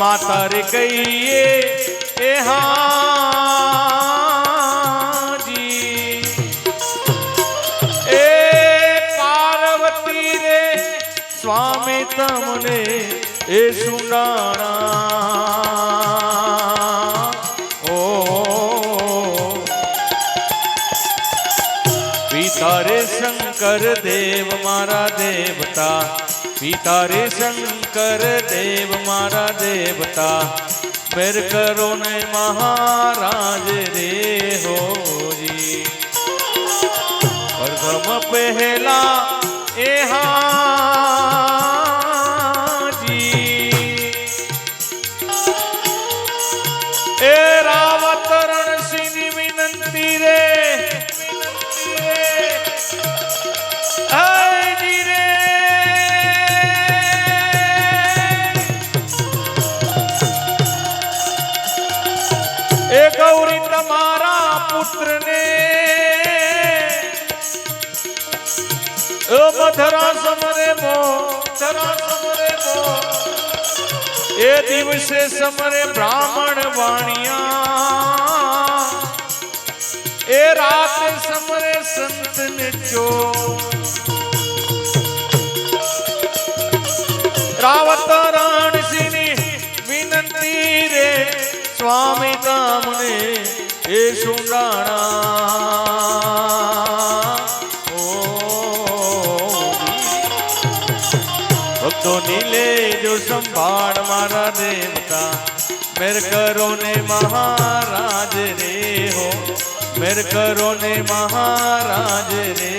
માતા રે કહીએ એ હાજી એ પાર્વતી રે સ્વામી તમને એ સુનાણા પિતા રે શંકર દેવ, મારા દેવતા. પિતા રે શંકર દેવ, મારા દેવતા. મેર કરો ને મહારાજ રે હોજી પ્રથમ પહેલા એ હાજી ગૌરી તમારા પુત્રને. મધરા સમરે મો સમરે મો. એ દિવસે સમરે બ્રાહ્મણ વાણિયા. એ રાતે સમરે સંત ને સ્વામી તમને એ સુંડાણા. ભક્તો નીલે જો સંભાળ મારા દેવતા, મેર કરો ને મહારાજ રે હો. મેર કરો ને મહારાજ રે